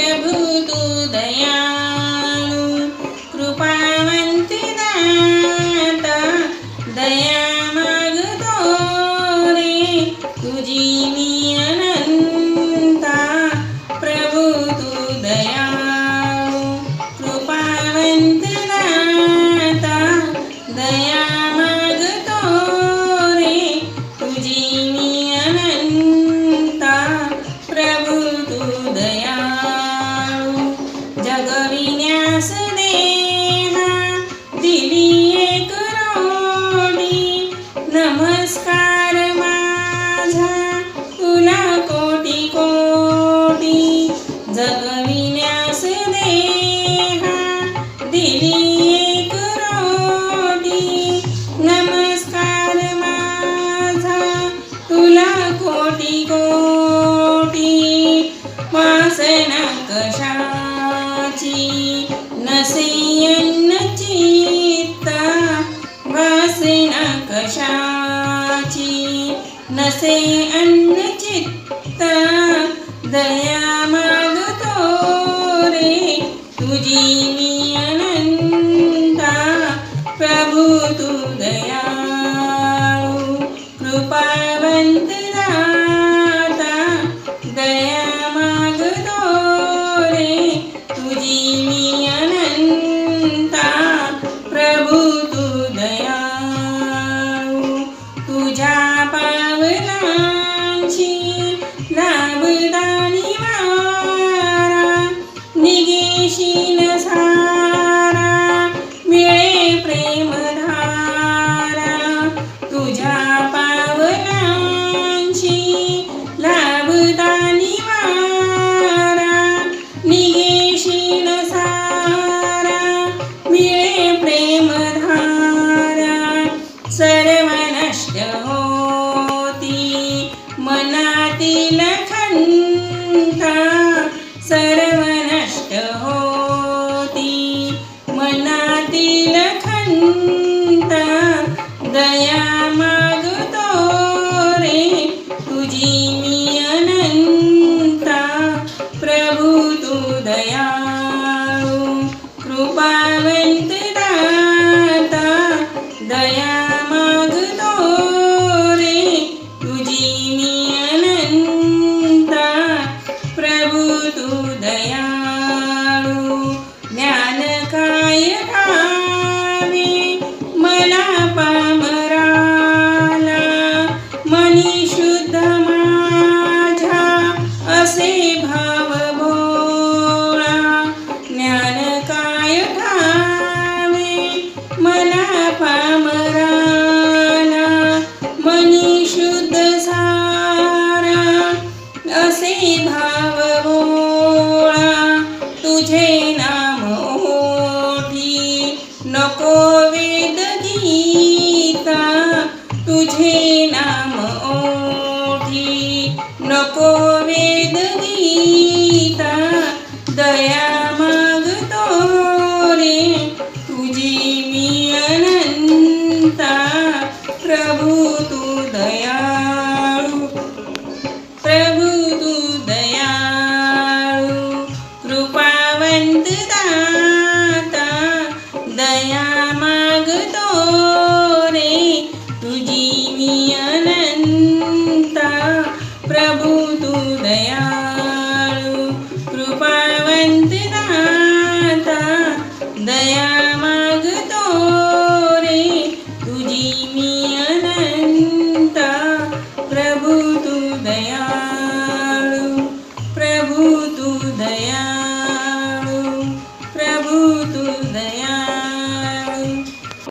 प्रभु तु दया। Mercedes. से अन्य चित्ता दया रामांची लाभदानी वारा निगेशी मनातील खंत सर्व नष्ट होती. मनातील खंत दया मागतो रे. तुझी मी अनंत प्रभु तू दया कृपावंत दाता दया tu daya नाम ओठी नको वे